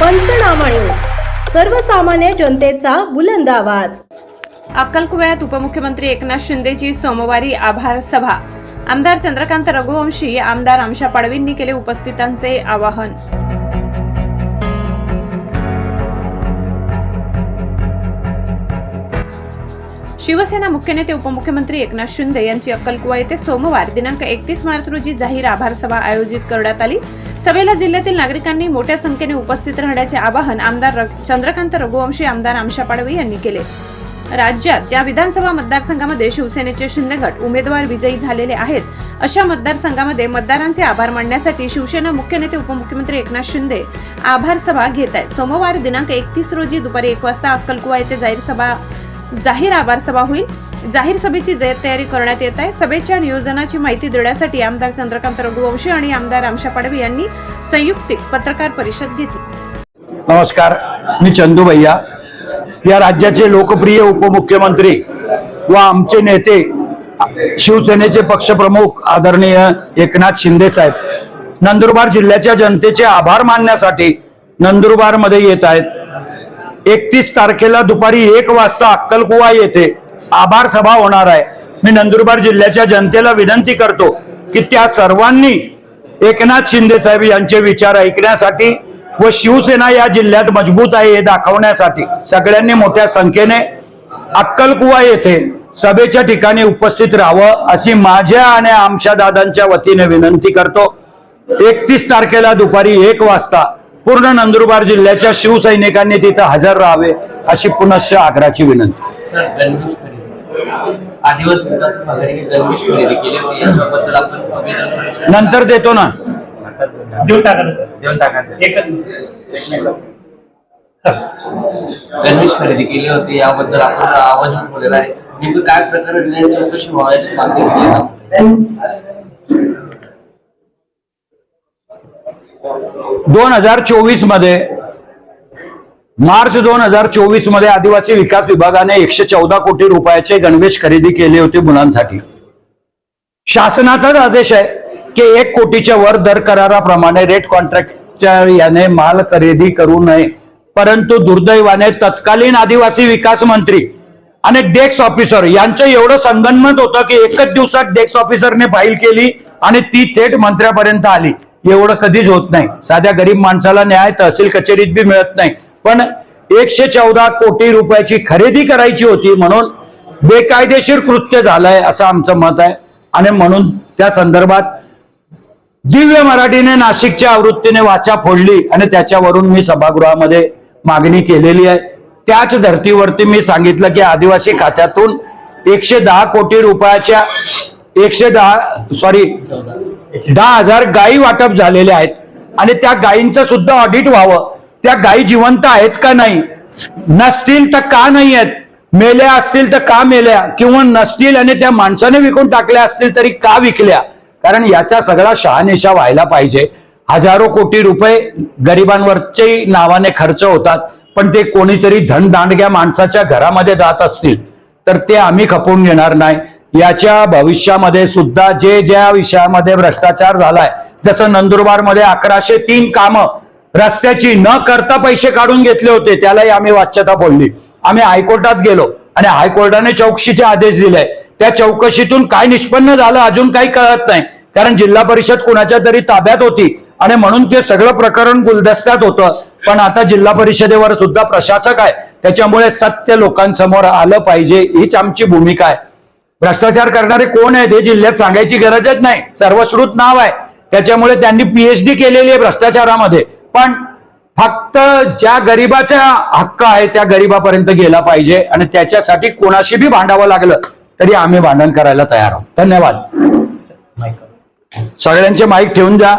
पंचनामा न्यूज. सर्वसामान्य जनतेचा बुलंद आवाज. अक्कलकुव्यात उपमुख्यमंत्री एकनाथ शिंदेची सोमवारी आभार सभा. आमदार चंद्रकांत रघुवंशी आमदार आमशा पाडवींनी केले उपस्थितांचे आवाहन. शिवसेना मुख्य नेते उपमुख्यमंत्री एकनाथ शिंदे यांची अक्कलकुवा येथे सोमवार दिनांक एकतीस मार्च रोजी जाहीर आभार सभा आयोजित करण्यात आली. सभेला जिल्ह्यातील नागरिकांनी मोठ्या संख्येने उपस्थित राहण्याचे आवाहन आमदार र- चंद्रकांत रघुवंशी आमदार आमशा पाडवी यांनी केले. राज्यात ज्या विधानसभा मतदारसंघामध्ये शिवसेनेचे शिंदे गट उमेदवार विजयी झालेले आहेत अशा मतदारसंघामध्ये मतदारांचे आभार मानण्यासाठी शिवसेना मुख्य नेते उपमुख्यमंत्री एकनाथ शिंदे आभार सभा घेत आहेत. सोमवार दिनांक एकतीस रोजी दुपारी एक वाजता अक्कलकुवा येथे जाहीर सभा जाहीर आभार सभा होईल. जाहीर सभेची तयारी करण्यात येत आहे. सभेच्या नियोजनाची माहिती देण्यासाठी आमदार चंद्रकांत रघुवंशी आणि आमदार आमशा पाडवी यांनी संयुक्तिक पत्रकार परिषद घेतली. नमस्कार. मी चंदू भैया. या राज्याचे लोकप्रिय उपमुख्यमंत्री व आमचे नेते शिवसेनेचे पक्षप्रमुख आदरणीय एकनाथ शिंदे साहेब नंदुरबार जिल्ह्याच्या जनतेचे आभार मानण्यासाठी नंदुरबारमध्ये येत आहेत. एकतीस तारखेला दुपारी एक वाजता अक्कलकुवा येथे आभार सभा होणार आहे. मी नंदुरबार जिल्ह्याच्या जनतेला विनंती करतो की त्या सर्वांनी एकनाथ शिंदे साहेब यांचे विचार ऐकण्यासाठी व शिवसेना या जिल्ह्यात मजबूत आहे हे दाखवण्यासाठी सगळ्यांनी मोठ्या संख्येने अक्कलकुवा येथे सभेच्या ठिकाणी उपस्थित राहावं अशी माझ्या आणि आमच्या दादांच्या वतीने विनंती करतो. एकतीस तारखेला दुपारी एक वाजता पूर्ण नंदुरबार जिल्ह्याच्या शिवसैनिकांनी तिथं हजर राहावे अशी पुनश्च आग्राची विनंती. नंतर देतो ना. गणवेश खरेदी केली होती. याबद्दल आपण आवाज उठवलेला आहे. नेमकं काय प्रकारे चौकशी व्हायची मागणी केली? दोन हजार चोवीसमध्ये मार्च दोन हजार चोवीसमध्ये आदिवासी विकास विभागाने एकशे चौदा कोटी रुपयाचे गणवेश खरेदी केले होते मुलांसाठी. शासनाचाच आदेश आहे की एक कोटीच्या वर दर कराराप्रमाणे रेट कॉन्ट्रॅक्टच्या याने माल खरेदी करू नये. परंतु दुर्दैवाने तत्कालीन आदिवासी विकास मंत्री आणि डेस्क ऑफिसर यांचं एवढं संगनमत होतं की एकच दिवसात डेस्क ऑफिसरने फाईल केली आणि ती थेट मंत्र्यापर्यंत आली. एवढं कधीच होत नाही. साध्या गरीब माणसाला न्याय तहसील कचेरीत बी मिळत नाही. पण एकशे चौदा कोटी रुपयाची खरेदी करायची होती म्हणून बेकायदेशीर कृत्य झालंय असं आमचं मत आहे. आणि म्हणून त्या संदर्भात दिव्य मराठीने नाशिकच्या आवृत्तीने वाचा फोडली आणि त्याच्यावरून मी सभागृहामध्ये मागणी केलेली आहे. त्याच धर्तीवरती मी सांगितलं की आदिवासी खात्यातून एकशे दहा कोटी रुपयाच्या एकशे दहा सॉरी दहा हजार गायी वाटप झालेले आहेत. आणि त्या गायींचं सुद्धा ऑडिट व्हावं. त्या गायी जिवंत आहेत का नाही? नसतील तर का नाही आहेत? मेल्या असतील तर का मेल्या? किंवा नसतील आणि त्या माणसाने विकून टाकल्या असतील तरी का विकल्या? कारण याचा सगळा शहानिशा व्हायला पाहिजे. हजारो कोटी रुपये गरिबांवरचे नावाने खर्च होतात. पण ते कोणीतरी धनदांडग्या माणसाच्या घरामध्ये जात असतील. तर ते आम्ही खपवून घेणार नाही. याच्या भविष्यामध्ये सुद्धा जे ज्या विषयामध्ये भ्रष्टाचार झालाय जसं नंदुरबारमध्ये अकराशे तीन कामं रस्त्याची न करता पैसे काढून घेतले होते त्यालाही आम्ही वाच्यता बोलली आम्ही हायकोर्टात गेलो आणि हायकोर्टाने चौकशीचे आदेश दिले. त्या चौकशीतून काय निष्पन्न झालं अजून काही कळत नाही कारण जिल्हा परिषद कुणाच्या तरी ताब्यात होती आणि म्हणून ते सगळं प्रकरण गुलदस्त्यात होतं. पण आता जिल्हा परिषदेवर सुद्धा प्रशासक आहे त्याच्यामुळे सत्य लोकांसमोर आलं पाहिजे हीच आमची भूमिका आहे. भ्रष्टाचार करणारे कोण आहेत हे जिल्ह्यात सांगायची गरजच नाही. सर्वश्रुत नाव आहे. त्याच्यामुळे त्यांनी पीएचडी केलेली आहे भ्रष्टाचारामध्ये. पण फक्त ज्या गरीबाचा हक्क आहे त्या गरीबापर्यंत गेला पाहिजे आणि त्याच्यासाठी कोणाशी बी भांडावं लागलं तरी आम्ही भांडण करायला तयार आहोत. धन्यवाद. सगळ्यांचे माईक ठेवून द्या.